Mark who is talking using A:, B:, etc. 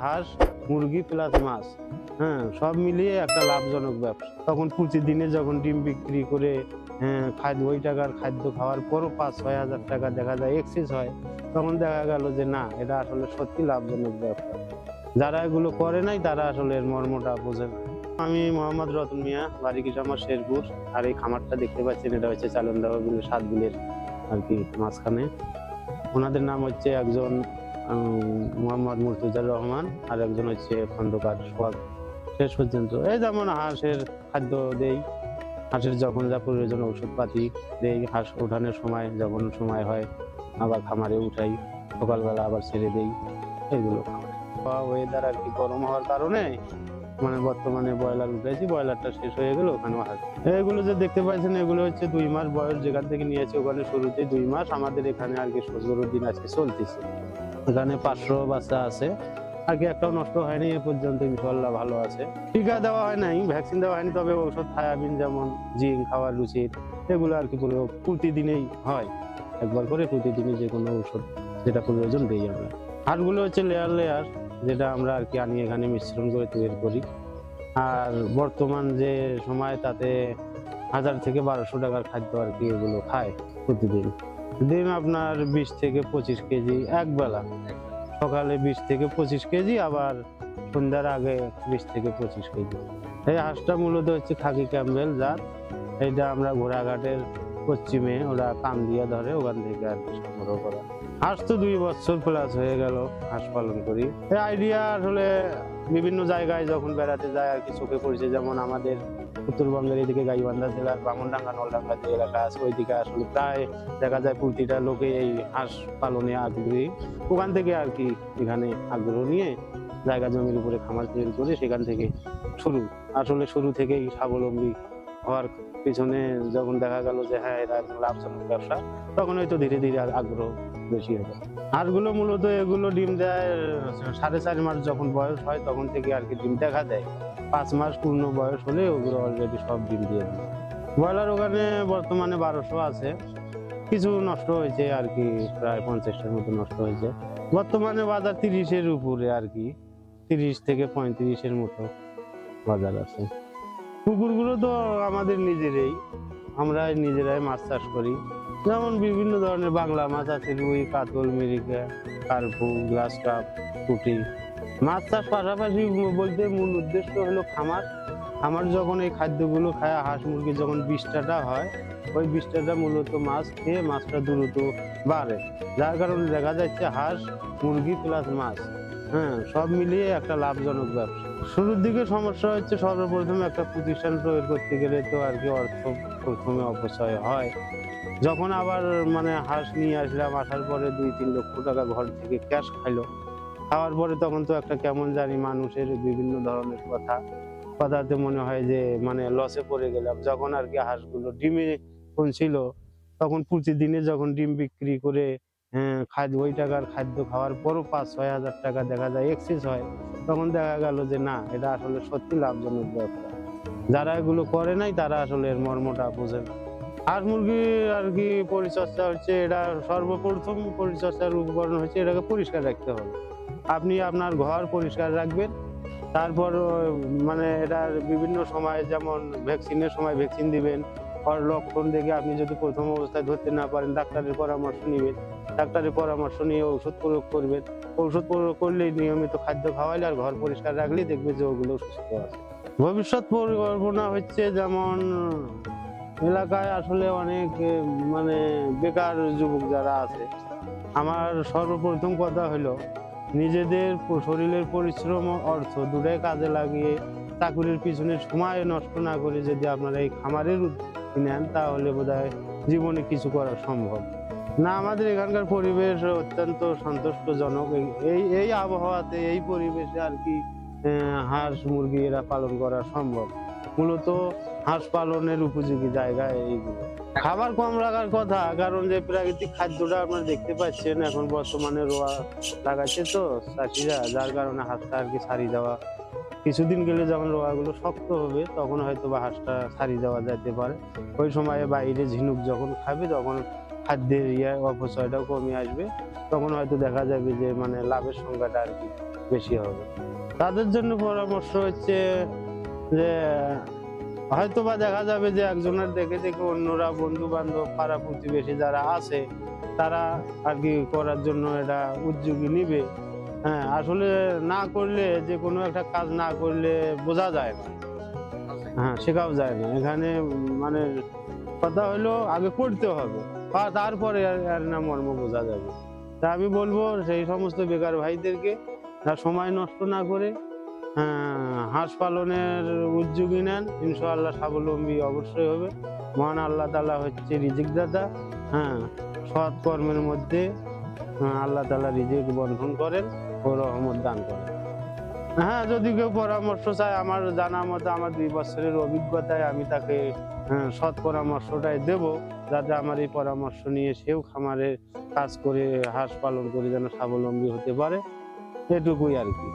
A: হাঁস, মুরগি প্লাস মাছ। হ্যাঁ সব মিলিয়ে একটা লাভজনক ব্যবসা। তখন প্রতিদিনে যখন ডিম বিক্রি করে হ্যাঁ খাদ্য, ওই টাকার খাদ্য খাওয়ার পরও পাঁচ, ছয় হাজার টাকা দেখা যায় এক্সেস হয়। তখন দেখা গেল যে, না, এটা আসলে সত্যি লাভজনক ব্যবসা। যারা এগুলো করে নাই, তারা আসলে এর মর্মটা বোঝে না। আমি মোহাম্মদ রতন মিয়া, বাড়ি কিছু আমার শেরপুর। আর এই খামারটা দেখতে পাচ্ছেন, এটা হচ্ছে চালনডাবা বিলের সাত বিলের আর কি মাঝখানে। ওনাদের নাম হচ্ছে একজন মোহাম্মদ মুর্তুজার রহমান আর একজন হচ্ছে খন্দকার সোহাগ। শেষ পর্যন্ত এই যেমন হাঁসের খাদ্য দেই, হাঁসের যখন যা প্রয়োজন ওষুধপাতি দেই, হাঁস ওঠানোর সময় যখন সময় হয় আবার খামারে উঠাই, সকালবেলা আবার ছেড়ে দেই এগুলো ওয়েদার আর কি গরম হওয়ার কারণে মানে বর্তমানে ব্রয়লার উঠেছি ব্রয়লারটা শেষ হয়ে গেল, ওখানে হাঁস। এগুলো যে দেখতে পাচ্ছেন এগুলো হচ্ছে দুই মাস বয়স যেখান থেকে নিয়েছে, ওখানে শুরুতে দুই মাস, আমাদের এখানে আর কি সতেরো দিন আজকে চলতেছে। এখানে পাঁচশো বাচ্চা আছে। আর কি একটাও নষ্ট হয়নি, এ পর্যন্ত ইনশাল্লাহ ভালো আছে। টিকা দেওয়া হয় নাই, ভ্যাকসিন দেওয়া হয়নি, তবে ঔষধ, থায়াবিন যেমন জিঙ্ক খাওয়ার রুচির এগুলো আর কি পুরো প্রতিদিনেই হয়। একবার করে প্রতিদিনই যে কোনো ঔষধ যেটা প্রয়োজন দিই আমরা। হাটগুলো হচ্ছে লেয়ার লেয়ার যেটা আমরা আর কি আনি, এখানে মিশ্রণ করে তৈরি করি। আর বর্তমান যে সময় তাতে হাজার থেকে বারোশো টাকার খাদ্য আর কি এগুলো খায় প্রতিদিন। দিন আপনার বিশ থেকে পঁচিশ কেজি, এক বেলা। সকালে বিশ থেকে পঁচিশ কেজি, আবার সন্ধ্যার আগে বিশ থেকে পঁচিশ কেজি। এই হাঁসটা মূলত হচ্ছে খাকি ক্যাম্বেল জাত। এইটা আমরা ঘোড়াঘাটের পশ্চিমে ওরা কাম দিয়ে ধরে, ওখান থেকে আর সংগ্রহ করা। হাঁস তো দুই বছর প্লাস হয়ে গেল হাঁস পালন করি। এই আইডিয়া আসলে বিভিন্ন জায়গায় যখন বেড়াতে যায় আর কি চোখে পড়ছে, যেমন আমাদের উত্তরবঙ্গের এদিকে গাইবান্ধা জেলার বামনডাঙ্গা, নলডাঙ্গা যে এলাকা আছে, ওইদিকে আসলে প্রায় দেখা যায় প্রতিটা লোকে এই হাঁস পালনে আগ্রহী। ওখান থেকে আর কি এখানে আগ্রহ নিয়ে জায়গা জমির উপরে খামার তৈরি করে সেখান থেকে শুরু। আসলে শুরু থেকেই স্বাবলম্বী হওয়ার পিছনে যখন দেখা গেল যে হ্যাঁ একদম লাভজনক ব্যবসা, তখন হয়তো ধীরে ধীরে আগ্রহ বেশি হবে। হাঁসগুলো মূলত এগুলো ডিম দেয় সাড়ে চার মাস যখন বয়স হয়, তখন থেকে আর কি ডিম দেখা দেয়। পাঁচ মাস পূর্ণ বয়স হলে ওগুলো অলরেডি সব ডিম দিয়ে দেয়। ব্রয়লার ওখানে বর্তমানে বারোশো আছে। কিছু নষ্ট হয়েছে আর কি, প্রায় পঞ্চাশটার মতো নষ্ট হয়েছে। বর্তমানে বাজার তিরিশের উপরে আর কি, তিরিশ থেকে পঁয়ত্রিশের মতো বাজার আছে। পুকুরগুলো তো আমাদের নিজেরাই আমরা নিজেরাই মাছ চাষ করি। যেমন বিভিন্ন ধরনের বাংলা মাছ আছে, রুই, কাতল, মিরিকা, কার্পু গ্লাস কাপ, পুঁটি। মাছ চাষ পাশাপাশি বলতে মূল উদ্দেশ্য হলো খামার। খামার যখন এই খাদ্যগুলো খায়, হাঁস মুরগি যখন বিষ্ঠাটা হয়, ওই বিষ্ঠাটা মূলত মাছ খেয়ে মাছটা দ্রুত বাড়ে। যার কারণে দেখা যাচ্ছে হাঁস, মুরগি প্লাস মাছ হ্যাঁ সব মিলিয়ে একটা লাভজনক ব্যবসা। শুরুর দিকে সমস্যা হচ্ছে সর্বপ্রথম একটা প্রতিষ্ঠান তৈরি করতে গেলে তো আর কি অর্থ প্রথমে অপচয় হয়। যখন আবার মানে হাঁস নিয়ে আসলাম, আসার পরে দুই তিন লক্ষ টাকা ঘর থেকে ক্যাশ খাইলো। খাওয়ার পরে তখন তো একটা কেমন জানি মানুষের বিভিন্ন ধরনের কথা। কথাতে মনে হয় যে মানে লসে পড়ে গেলাম। যখন আর কি হাঁসগুলো ডিমে ছিল তখন প্রতিদিনে যখন ডিম বিক্রি করে খাদ্য, ওই টাকার খাদ্য খাওয়ার পরও পাঁচ, ছয় হাজার টাকা দেখা যায় এক্সেস হয়। তখন দেখা গেল যে না, এটা আসলে সত্যি লাভজনক ব্যবসা যারা এগুলো করে নাই, তারা আসলে এর মর্মটা বোঝে না। হাঁস মুরগি আর কি পরিচর্যা হচ্ছে, এটা সর্বপ্রথম পরিচর্যার উপকরণ হচ্ছে, এটাকে পরিষ্কার রাখতে হবে। আপনি আপনার ঘর পরিষ্কার রাখবেন, তারপর মানে এটার বিভিন্ন সময়, যেমন ভ্যাকসিনের সময় ভ্যাকসিন দিবেন আর লক্ষণ দেখে আপনি যদি প্রথম অবস্থায় ধরতে না পারেন, ডাক্তারের পরামর্শ নেবেন। ডাক্তারের পরামর্শ নিয়ে ওষুধ প্রয়োগ করবেন। ওষুধ প্রয়োগ করলে নিয়মিত খাদ্য খাওয়াইলে আর ঘর পরিষ্কার রাখলে দেখবে যে ওগুলো সুস্থ আছে। ভবিষ্যৎ পরিকল্পনা হচ্ছে যেমন, এলাকায় আসলে অনেক মানে বেকার যুবক যারা আছে, আমার সর্বপ্রথম কথা হলো, নিজেদের শরীরের পরিশ্রম অর্থ দুটাই কাজে লাগিয়ে চাকুরির পিছনে সময় নষ্ট না করে যদি আপনারা এই খামারের নেন, তাহলে বোধহয় জীবনে কিছু করা সম্ভব। না, আমাদের এখানকার পরিবেশ অত্যন্ত সন্তুষ্টজনক। এই- এই আবহাওয়াতে, এই পরিবেশে আর কি হাঁস মুরগি এরা পালন করা সম্ভব। মূলত হাঁস পালনের উপযোগী জায়গা এইগুলো। খাবার কম রাখার কথা, কারণ যে প্রাকৃতিক খাদ্যটা আপনারা দেখতে পাচ্ছেন, এখন বর্তমানে রোয়া লাগাচ্ছে তো চাষিরা, যার কারণে হাঁসটা আর কি ছাড়ি দেওয়া কিছুদিন গেলে যখন রোয়াগুলো শক্ত হবে, তখন হয়তো বা হাঁসটা ছাড়ি দেওয়া যেতে পারে। ওই সময়ে বাইরে ঝিনুক যখন খাবে, তখন খাদ্যের ইয়ে অপচয়টাও কমে আসবে। তখন হয়তো দেখা যাবে যে মানে লাভের সংখ্যাটা আর কি বেশি হবে। তাদের জন্য পরামর্শ হচ্ছে যে হয়তো বা দেখা যাবে যে, একজনের দেখে দেখে অন্যরা বন্ধু বান্ধব পাড়া প্রতিবেশী যারা আছে, তারা আর কি করার জন্য এটা উদ্যোগী নিবে। হ্যাঁ আসলে না করলে যে কোনো একটা কাজ না করলে বোঝা যায় না। হ্যাঁ শেখাও যায় না। এখানে মানে কথা হলো আগে করতে হবে তারপরে আর- না মর্ম বোঝা যাবে। তা আমি বলব সেই সমস্ত বেকার ভাইদেরকে তার সময় নষ্ট না করে আহ, হাঁস পালনের উদ্যোগী নেন। ইনশাআল্লাহ স্বাবলম্বী অবশ্যই হবে। মহান আল্লাহ তালা হচ্ছে রিজিক দাতা হ্যাঁ সৎ কর্মের মধ্যে আহ, আল্লাহ তালা রিজিক বন্ধন করেন। রহমত দান করে। হ্যাঁ যদি কেউ পরামর্শ চায় আমার জানা মতো আমার দুই বছরের অভিজ্ঞতায় আমি তাকে হ্যাঁ, সৎ পরামর্শটাই দেব যাতে আমার এই পরামর্শ নিয়ে সেও খামারে কাজ করে হাঁস পালন করে যেন স্বাবলম্বী হতে পারে এটুকুই আর কি।